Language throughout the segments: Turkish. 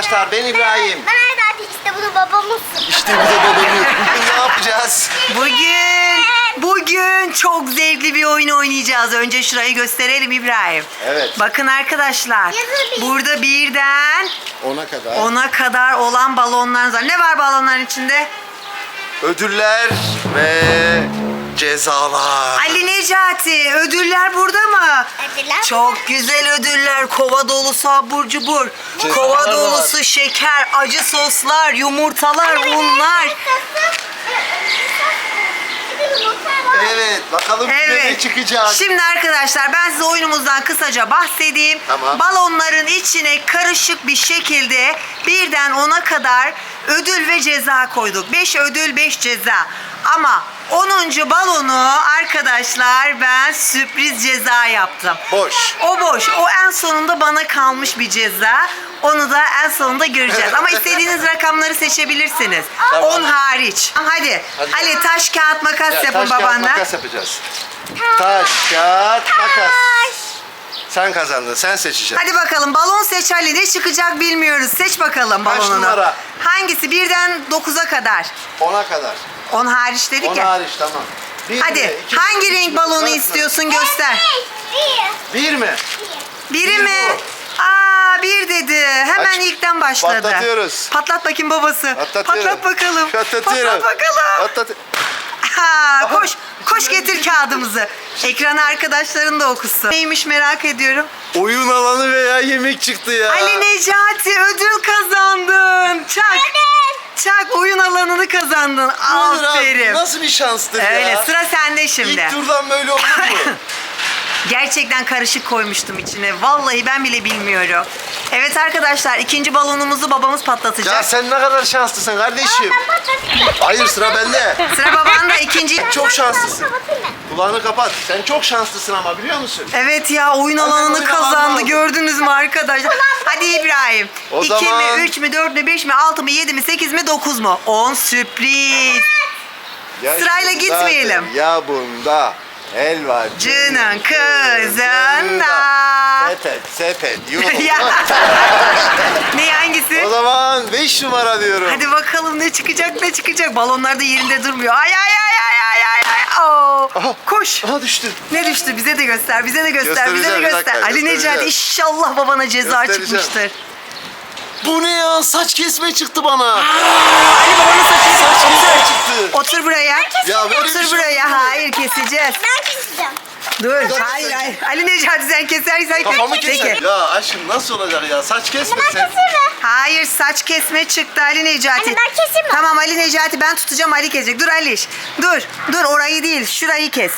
arkadaşlar ben İbrahim. Ben Erdal işte bunu babamızsın. İşte bir de babamı. Bugün ne yapacağız? Bugün, bugün çok zevkli bir oyun oynayacağız. Önce şurayı gösterelim İbrahim. Evet. Bakın arkadaşlar. Burada birden Ona kadar. ona kadar olan balonlar var. Ne var balonların içinde? Ödüller ve cezalar. Ali Necati ödüller burada mı? Ödüller Çok güzel ödüller. Kova dolusu abur cubur. Cezalar Kova dolusu şeker, acı soslar, yumurtalar, unlar. Evet bakalım kime ne Evet. çıkacak. Şimdi arkadaşlar ben size oyunumuzdan kısaca bahsedeyim. Tamam. Balonların içine karışık bir şekilde birden ona kadar ödül ve ceza koyduk. 5 ödül 5 ceza. Ama 10. balonu arkadaşlar ben sürpriz ceza yaptım. Boş. O boş. O en sonunda bana kalmış bir ceza. Onu da en sonunda göreceğiz. Ama istediğiniz rakamları seçebilirsiniz. Tamam. 10 hariç. Hadi. Hadi. Ali taş kağıt makas Ya, yapın taş kağıt babanla. makas yapacağız. Taş kağıt makas. Sen kazandın sen seçeceksin. Hadi bakalım balon seç Ali ne çıkacak bilmiyoruz. Seç bakalım Kaç balonunu. numara? Hangisi birden 9'a kadar? 10'a kadar. 10 hariç dedik 10 ya. hariç tamam. Bir mi? Hadi İki mi? hangi Üç renk balonu Dört mü? istiyorsun göster. Bir. Mi? Biri Bir mi? Aa bir dedi. Hemen Aç. ilkten başladı. Patlatıyoruz. Patlat bakayım babası. Atlatıyorum. Patlat bakalım. Patlatıyorum. Patlat bakalım. Atlat. Ha, koş, koş getir kağıdımızı. Ekrana arkadaşların da okusun. Neymiş merak ediyorum. Oyun alanı veya yemek çıktı ya. Ali Necati ödül kazandın. Çak. Çak oyun alanını kazandın. Ne olur abi, Aferin. Nasıl bir şanstır ya. Öyle sıra sende şimdi. İlk turdan böyle olur mu? Gerçekten karışık koymuştum içine. Vallahi ben bile bilmiyorum. Evet arkadaşlar ikinci balonumuzu babamız patlatacak. ya sen ne kadar şanslısın kardeşim. Hayır sıra bende. Sıra babanda ikinci. Çok şanslısın. Kulağını kapat. Sen çok şanslısın ama biliyor musun? Evet ya oyun alanını oyun kazandı aldım. gördünüz mü arkadaşlar? Hadi İbrahim. O 2 zaman- mi, 3 mü, 4 mü, 5 mi, 6 mı, 7 mi, 8 mi, 9 mu? 10 sürpriz. Ya Sırayla gitmeyelim. Ya bunda helvacının Cının kızında. Sepet sepet. Ya. ne hangisi? o zaman 5 numara diyorum. Hadi bakalım ne çıkacak ne çıkacak. Balonlar da yerinde durmuyor. Ay ay ay ay ay ay ay. Oo. Aha. Koş. Aha düştü. Ne düştü? Bize de göster. Bize de göster. Bize de Göstereceğim, bir dakika, göster. Ali göstereceğim. Necati inşallah babana ceza Göstereceğim. çıkmıştır. Bu ne ya? Saç kesme çıktı bana. Ali babanın saçını Saç kesme çıktı. Otur buraya. Ya böyle bir Otur şey buraya. Hayır keseceğiz. Ben keseceğim. Dur. Hayır hayır. Ali Necati sen kesersen Kafamı kes. keser. Peki. Ya aşkım nasıl olacak ya? Saç kesme Ben sen. Hayır saç kesme çıktı Ali Necati. Anne, ben keseyim mi? Tamam Ali Necati ben tutacağım Ali kesecek. Dur Aliş. Dur. Dur orayı değil şurayı kes.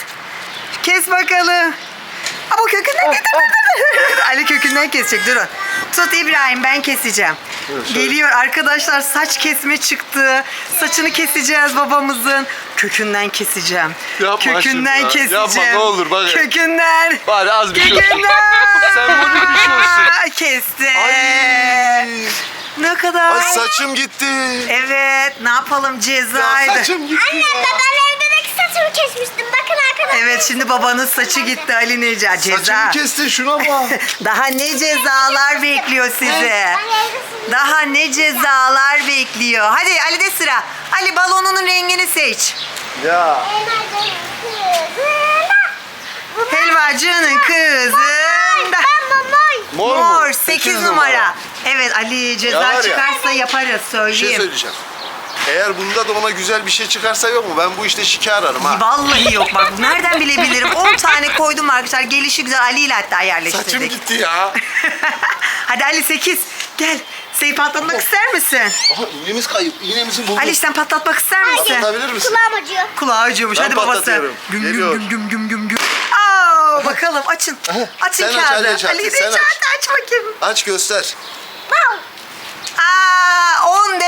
Kes bakalım. Aa, bu kökünden dur. Ali kökünden kesecek durun. Tut İbrahim ben keseceğim. Şöyle. Geliyor arkadaşlar saç kesme çıktı. Saçını keseceğiz babamızın. Kökünden keseceğim. Yapma kökünden şimdi ya. keseceğim. Yapma, ne olur bak. Kökünden. Bari az bir şey olsun. Kökünden. Sen bunu düşüyorsun. Kesti. Ay. Ne kadar? Ay saçım gitti. Evet, ne yapalım Ya cezaydı. saçım gitti Anne ya. ben evde de saçımı kesmiştim. Bakın. Evet, şimdi babanın saçı gitti Ali Necati. Ceza. Saçımı kestin şuna bak. Daha ne cezalar bekliyor sizi? Daha ne cezalar bekliyor? Hadi Ali de sıra. Ali balonunun rengini seç. ya. Helvacının mamoy. Mor, mu? Mor Sekiz 8 numara. Evet Ali Ya ceza var ya. çıkarsa yaparız Bir şey söyleyeyim. söyleyeceğim. Eğer bunda da ona güzel bir şey çıkarsa yok mu? Ben bu işte şike ararım ha. Vallahi yok bak nereden bilebilirim 10 tane koydum arkadaşlar gelişi güzel Ali ile hatta yerleştirdik. Saçım gitti ya. Hadi Ali 8 gel. Seni patlatmak ister misin? Aha iğnemiz kayıp. İğnemizi bulduk. Ali sen patlatmak ister misin? Patlatabilir misin? Kulağım acıyor. Kulağı acıyormuş Ben hadi babası. patlatıyorum. Güm güm Geliyor. güm güm güm güm güm. Aa, bakalım açın. Açın Sen aç, kağıdı. Ali Necati, Ali sen aç. aç bakayım. Aç göster. Aa 10 defa kurbağa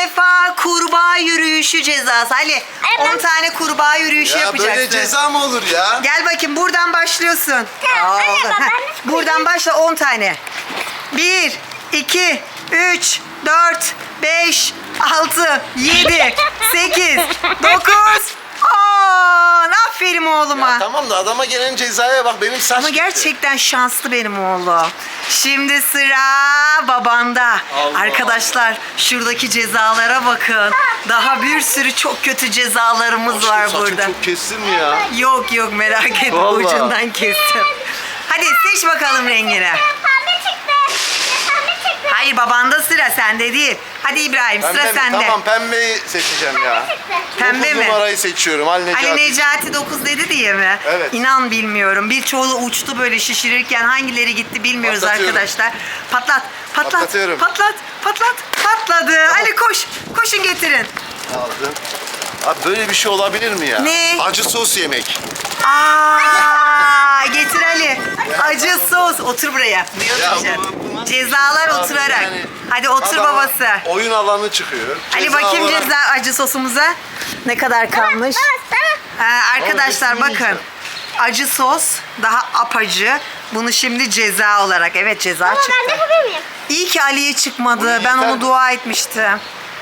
yürüyüşü cezası. Ali Ay, 10 ben- tane kurbağa yürüyüşü Ya yapacaksın. böyle ceza mı olur ya? Gel bakayım buradan başlıyorsun. Tamam, Aa, anne, oldu. ben Buradan başla 10 tane. 1, 2, 3, 4, 5, 6, 7, 8, 9, 10. babon. Aferin oğluma. Ya tamam da adama gelen cezaya bak benim saç Ama gitti. gerçekten şanslı benim oğlum. Şimdi sıra babanda. Allah. Arkadaşlar şuradaki cezalara bakın. Daha bir sürü çok kötü cezalarımız Aşkım, var burada. çok kestin mi ya? Yok yok merak etme Vallahi. ucundan kestim. Hadi seç bakalım rengini. Pembe çıktı. Pembe çıktı. Hayır babanda sıra sende değil. Hadi İbrahim sıra Pembe mi? sende. Tamam pembeyi seçeceğim ya. Pembe Dokuz mi? numarayı seçiyorum. Ali Necati. Ali Necati 9 dedi diye mi? Evet. İnan bilmiyorum. Birçoğu uçtu böyle şişirirken hangileri gitti bilmiyoruz Patlatıyorum. arkadaşlar. Patlat, patlat, Patlatıyorum. patlat, patlat, patladı. Ali koş, koşun getirin. Aldım. Abi böyle bir şey olabilir mi ya? Ne? Acı sos yemek. Aa, getir Ali. Acı sos. Otur buraya. Ne Ya oturacaksın? bu- Cezalar Abi oturarak. yani Hadi otur adama babası. Oyun alanı çıkıyor. Ali Ceza bakayım olarak- ceza acı sosumuza. Ne kadar kalmış? Ha, arkadaşlar bakın. Acı sos daha apacı. Bunu şimdi ceza olarak. Evet ceza ben de çıktı. yapabilir miyim? İyi ki Ali'ye çıkmadı. Bunu Ben yeter onu dua etmiştim.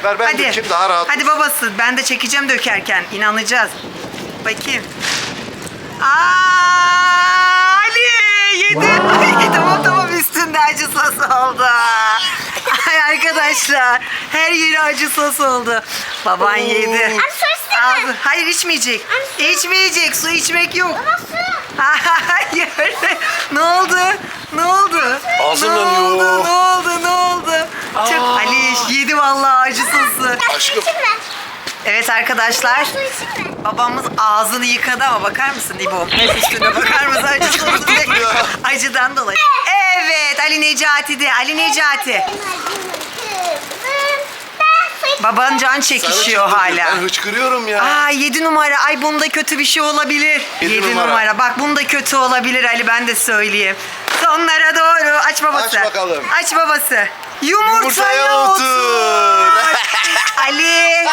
Ver ben Hadi. dökeyim daha rahat. Hadi babası ben de çekeceğim dökerken. inanacağız. Bakayım. Aa, Ali yedi. Ay, tamam tamam üstünde acı sos oldu. Ay arkadaşlar her yeri acı sos oldu. Baban yedi. Anne su isteme. Ağzı- Hayır içmeyecek. İçmeyecek. Su içmek yok. Hayır. ne oldu? Ne oldu? Ağzım ne oldu? Ne oldu? Ne oldu? Çok Ali yedi vallahi acı sosu. Aşkım. Evet arkadaşlar. Babamız ağzını yıkadı ama bakar mısın İbo? Üstüne bakar mısın acı sosu. Acıdan dolayı. Evet Ali Necati de. Ali Necati. Baban can çekişiyor Sarı hala. Ben hıçkırıyorum ya. Aa 7 numara. Ay bunda kötü bir şey olabilir. Yedi 7 numara. numara. Bak bunda kötü olabilir Ali ben de söyleyeyim. Sonlara doğru. Aç babası. Aç bakalım. Aç babası. Yumurtaya, Yumurtaya otur. otur. Ali.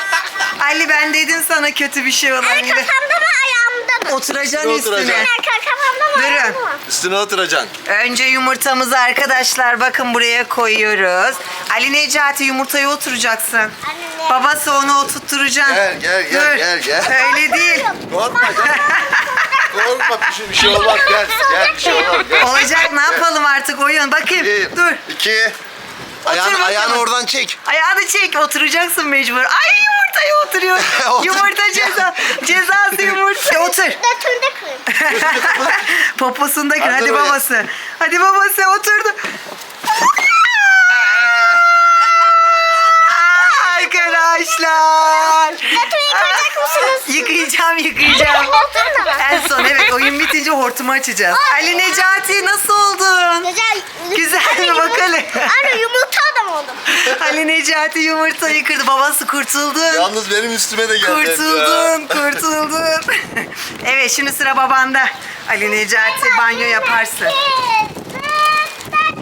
Ali ben dedim sana kötü bir şey olabilir. kafamda mı? Oturacaksın Üstüne üstüne. oturacaksın. Kafamda Durun. mı? Üstüne oturacaksın. Önce yumurtamızı arkadaşlar bakın buraya koyuyoruz. Ali Necati yumurtaya oturacaksın. Anne. Babası onu oturtturacaksın. Gel, gel, gel, Dur. gel, gel. Öyle değil. Korkma gel. Korkma bir şey, bir şey olmaz. Gel, gel bir şey olmaz. Gel. Olacak ne yapalım artık oyun. Bakayım. Bir, Dur. iki. Ayağını, bakalım. ayağını oradan çek. Ayağını çek oturacaksın mecbur. Ay yumurtaya oturuyor. Otur. Yumurta ceza. Cezası. Götünde kırın. Poposunda kır. Hadi Hadi oraya. babası. Hadi babası oturdu. Arkadaşlar. Yıkayacak mısınız? Yıkayacağım yıkayacağım. En son evet oyun bitince hortumu açacağız. Ali Necati nasıl oldun? Güzel. Güzel mi yumurta- bakalım? Anne yumurta oldum. Ali Necati yumurtayı kırdı. Babası kurtuldun. Yalnız benim üstüme de geldi. Kurtuldun, kurtuldun. evet şimdi sıra babanda. Ali Necati banyo yaparsın.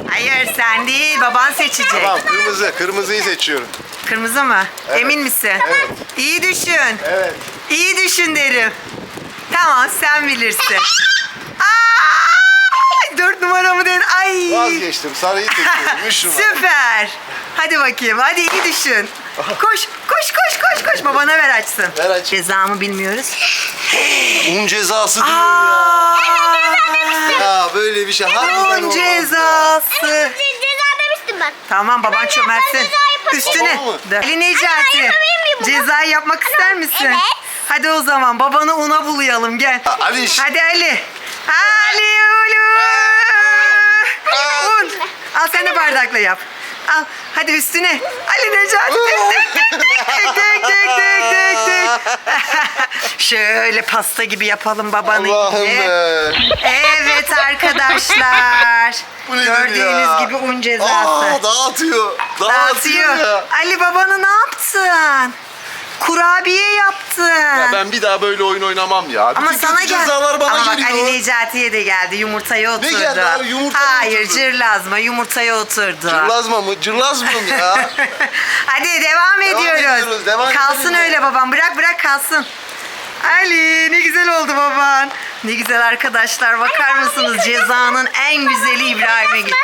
Hayır sen değil, baban seçecek. Tamam kırmızı. Kırmızıyı seçiyorum. Kırmızı mı? Evet. Emin misin? Evet. İyi düşün. Evet. İyi düşün derim. Tamam sen bilirsin. Dört numara mı dedin? Ay. Vazgeçtim. Sarıyı seçiyorum. Üç numara. Süper. Hadi bakayım. Hadi iyi düşün. Koş, koş, koş, koş, koş. Babana ver açsın. Ver aç. Cezamı bilmiyoruz. Un cezası diyor ya. Aa, Ya böyle bir şey harbiden un olmaz. cezası. Ce- Ceza demiştim ben. Tamam baban Ben- çömelsin. ceza yaparım. Üstüne. Babam mı? Dur. Ali Anne, Necati. ben yapabilir miyim bunu? Cezayı yapmak ister misin? evet. Hadi o zaman babanı una bulayalım gel. Ha, Ali. Hadi Ali. Ali. Un. Al sen de bardakla yap. Al. Hadi üstüne. Ali Necati. Dök dök dök dök dök. Şöyle pasta gibi yapalım babanı. Allah'ım be. Evet arkadaşlar. Bu nedir Gördüğünüz ya? gibi un cezası. Aa, dağıtıyor. Dağıtıyor. Dağıtıyor. ya. Ali babanı ne yaptın? Kurabiye yaptın. Ya ben bir daha böyle oyun oynamam ya. Ama Bütün sana gel. cezalar bana Ama bak geliyor. Ali Necati'ye de geldi. Yumurtaya oturdu. geldi abi? Yumurtaya Hayır oturdu. cırlazma yumurtaya oturdu. Cırlazma mı? Cırlaz mıyım ya? Hadi devam, ediyoruz. ediyoruz, devam kalsın edelim. öyle babam. Bırak bırak kalsın. Ali ne güzel oldu baban. Ne güzel arkadaşlar bakar mısınız cezanın en güzeli İbrahim'e gitti.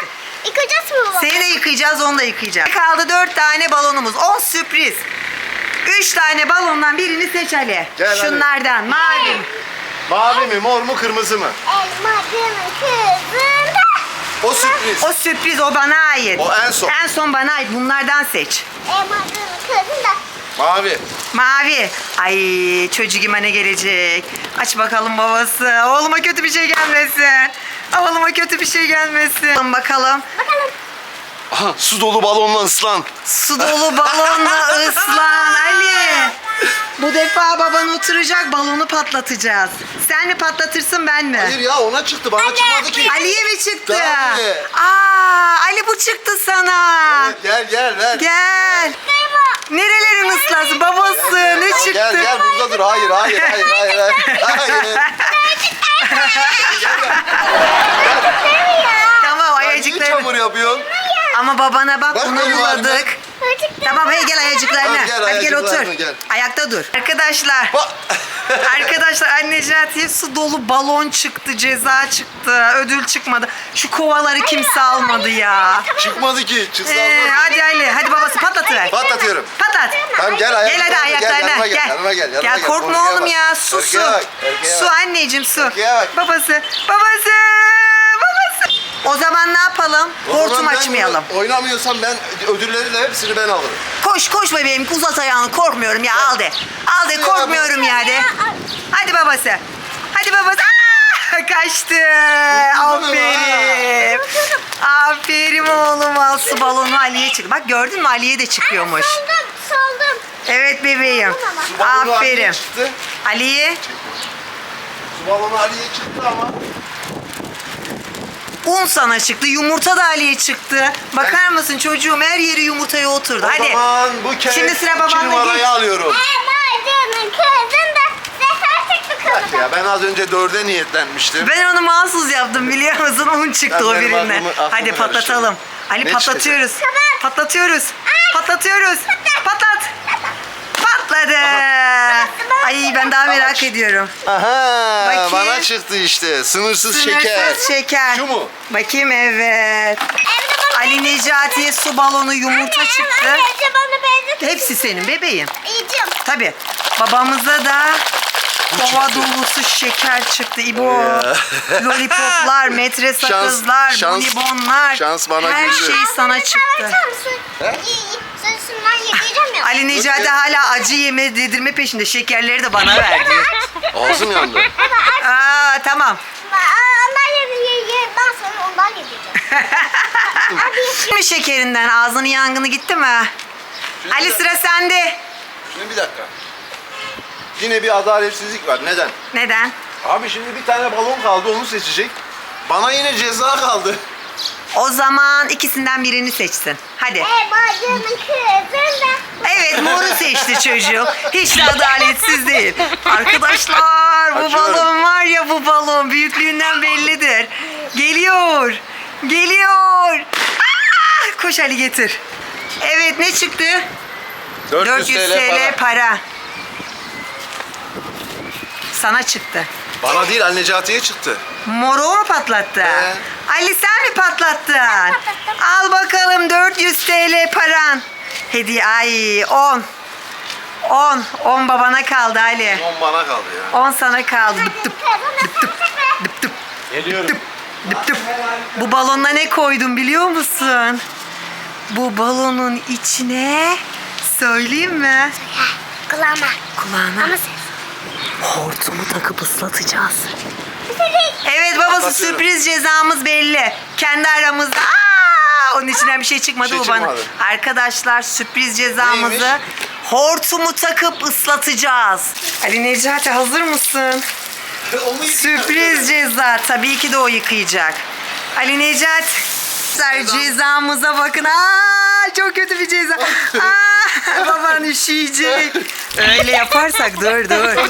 Yıkayacağız mı baba? Seni de yıkayacağız onu da yıkayacağız. Kaldı dört tane balonumuz. On sürpriz. Üç tane balondan birini seç Ali. Gel. Şunlardan mavi. Mavi mi, mor mu, kırmızı mı? Elmadın kızında. O sürpriz. O sürpriz o bana ait. O en son. En son bana ait. Bunlardan seç. Elmadın kızında. Mavi. Mavi. Ay çocuğuma ne gelecek? Aç bakalım babası. Oğluma kötü bir şey gelmesin. Oğluma kötü bir şey gelmesin. Bakalım bakalım. Aha, su dolu balonla ıslan. Su dolu balonla ıslan Ali. Bu defa baban oturacak balonu patlatacağız. Sen mi patlatırsın ben mi? Hayır ya ona çıktı, bana çıkmadı ki. Ali'ye mi çıktı? Tabii. Aa, Ali bu çıktı sana. Evet, gel gel ver. Gel. Nerelerin ıslası? Babası ne çıktı? Gel gel burada dur. Hayır hayır hayır hayır. Hayır. Tamam Niye ayacıklarını. çamur yapıyorsun? Ama babana bak, Bak bunu benim buladık. halime. Tamam hey gel ayacıklarına. Tamam, gel, Hadi gel otur. gel. Ayakta dur. Arkadaşlar. Bak. Arkadaşlar anne Necati'ye su dolu balon çıktı, ceza çıktı, ödül çıkmadı. Şu kovaları kimse almadı ya. Çıkmadı ki. Çıksa Ee, hadi Ali, hadi babası patlatıver. Patlatıyorum. Patlat. Tamam gel Gel ayaklarına. hadi ayaklarına. Gel. gel. Yanıma gel. Yanıma Gel korkma Korkuya oğlum bak. ya. Su su. Korkuya bak, korkuya Su bak. anneciğim su. Bak. Babası. Babası. O zaman ne yapalım? O zaman Hortum ben açmayalım. Oynamıyorsam ben ödülleri de hepsini ben alırım. Koş koş bebeğim uzat ayağını korkmuyorum ya al de. Al de Ya korkmuyorum ya de. Hadi babası. Hadi babası. Aa, kaçtı. Aferin. Aferin oğlum al su balonu Ali'ye çık. Bak gördün mü Ali'ye de çıkıyormuş. Soldum, soldum. Evet bebeğim. Su balonu Ali'ye Aferin. çıktı. Ali'ye Su balonu Ali'ye çıktı ama. Un sana çıktı. Yumurta da Ali'ye çıktı. Bakar mısın çocuğum her yeri yumurtaya oturdu. O Hadi. zaman bu kere Şimdi sıra iki babanda numarayı geç. alıyorum. Çıktı Bak kızında. ya ben az önce dörde niyetlenmiştim. Ben onu mahsus yaptım biliyor musun? Un çıktı Ben o benim birinden. aklımı- aklımı Hadi patlatalım. karıştırdım. Ali Ne patlatıyoruz. çıkacak? Patlatıyoruz. Patlatıyoruz. Patlat. Patladı. Ay ben daha merak ediyorum. Aha Bakayım. bana çıktı işte sınırsız, şeker. Sınırsız şeker. Şu mu? Bakayım evet. Ali Necati'ye su balonu yumurta çıktı. Anne, bana benziyor. Hepsi senin bebeğim. Yiyeceğim. Tabii. Babamıza da kova dolusu şeker çıktı. İbo. Ya. Lollipoplar, metre sakızlar, şans- bonibonlar. şans bana Her güldü. şey sana çıktı. He? Sözünden yiyeceğim ya. Ali Necati hala acı yeme dedirme peşinde. Şekerleri de bana verdi. Ağzım yandı. Aa tamam. Ondan yedi, ye, ye. Ben sonra ondan yiyeceğim. Şimdi şekerinden ağzının yangını gitti mi? Şimdi Ali sıra sende. Şimdi bir dakika. Yine bir adaletsizlik var. Neden? Neden? Abi şimdi bir tane balon kaldı onu seçecek. Bana yine ceza kaldı. O zaman ikisinden birini seçsin. Hadi. Kızında. Evet moru seçti çocuk. Hiç de adaletsiz değil. Arkadaşlar bu balon var ya bu balon büyüklüğünden bellidir. Geliyor. Geliyor. Aa, koş Ali getir. Evet ne çıktı? 400 TL, para. Sana çıktı. Bana değil Ali Necati'ye çıktı. Moru mu patlattı? He. Ali sen mi patlattın? patlattım. Al bakalım 400 TL paran. Hediye ay 10. 10. 10 babana kaldı Ali. 10 bana kaldı ya. 10 sana kaldı. Dıp dıp Kızında dıp dıp Geliyorum. dıp dıp. Bu balona ne koydum biliyor musun? Bu balonun içine söyleyeyim mi? Kulağıma. Kulağına Ama ses. hortumu takıp ıslatacağız. Evet babası Patlatıyorum. sürpriz cezamız belli. Kendi aramızda. Aa, onun içinden bir şey çıkmadı Bir şey bu bana. çıkmadı. Arkadaşlar sürpriz cezamızı Neymiş? hortumu takıp ıslatacağız. Ali Necati hazır mısın? Onu Sürpriz ceza. Tabii ki de o yıkayacak. Ali. Arkadaşlar, Cezamıza bakın. Aa, çok kötü bir ceza. Aa, baban üşüyecek. Öyle yaparsak dur dur.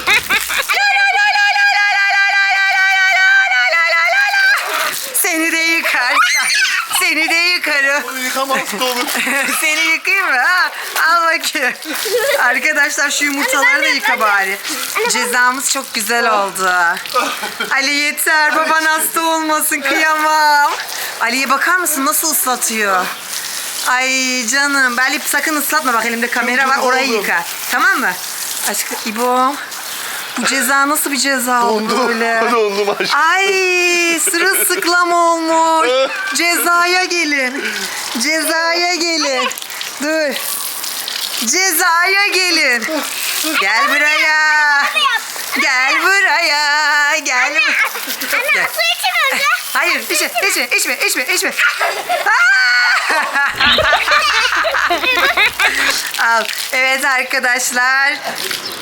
Seni de yıkarım. Onu yıkamaz da olur. Seni yıkayayım mı? Ha? Al bakayım. Arkadaşlar şu yumurtaları da yıka bari. Cezamız çok güzel oldu. Ali yeter. Baban hasta olmasın. Kıyamam. Ali'ye bakar mısın nasıl ıslatıyor? Ay canım. Ali sakın ıslatma bak elimde kamera var. Orayı yıka. Tamam mı? Aşkım İbo. Bu ceza nasıl bir ceza oldu Dondum. böyle? Dondum aşkım. Ay sırılsıklam olmuş. Cezaya gelin. Cezaya gelin. Dur. Cezaya gelin. Gel buraya. Gel buraya. Gel. Anne Gel. su içim önce. Hayır içme içme içme içme içme. Al. Evet arkadaşlar.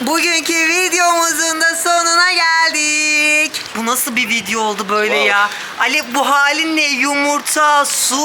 Bugünkü videomuzun da sonuna geldik. Bu nasıl bir video oldu böyle Wow. ya? Ali bu halin ne? Yumurta, su,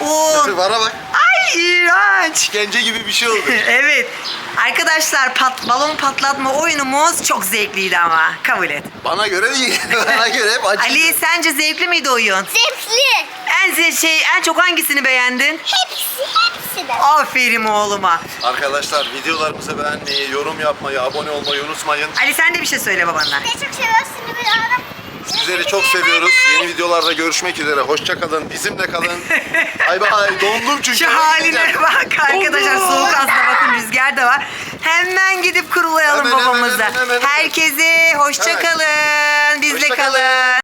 un. Bana bak. Ay iğrenç. İşkence gibi bir şey oldu. evet. Arkadaşlar pat, balon patlatma oyunumuz çok zevkliydi ama. Kabul et. Bana göre değil. Bana göre hep acı. Ali sence zevkli miydi oyun? Zevkli. En şey en çok hangisini beğendin? Hepsi, hepsi de. Aferin oğluma. Arkadaşlar videolarımızı beğenmeyi, yorum yapmayı, abone olmayı unutmayın. Ali sen de bir şey söyle babana. Ne çok seviyorsun bir adam. Sizleri çok seviyoruz. Yeni videolarda görüşmek üzere. Hoşça kalın. Bizimle kalın. Ay bay. Dondum çünkü. Şu haline bak arkadaşlar soğuk aslında bakın rüzgar da var. Hemen gidip kurulayalım Hemen, hemen, babamıza. hemen, hemen, hemen. Herkese hoşça Evet. kalın.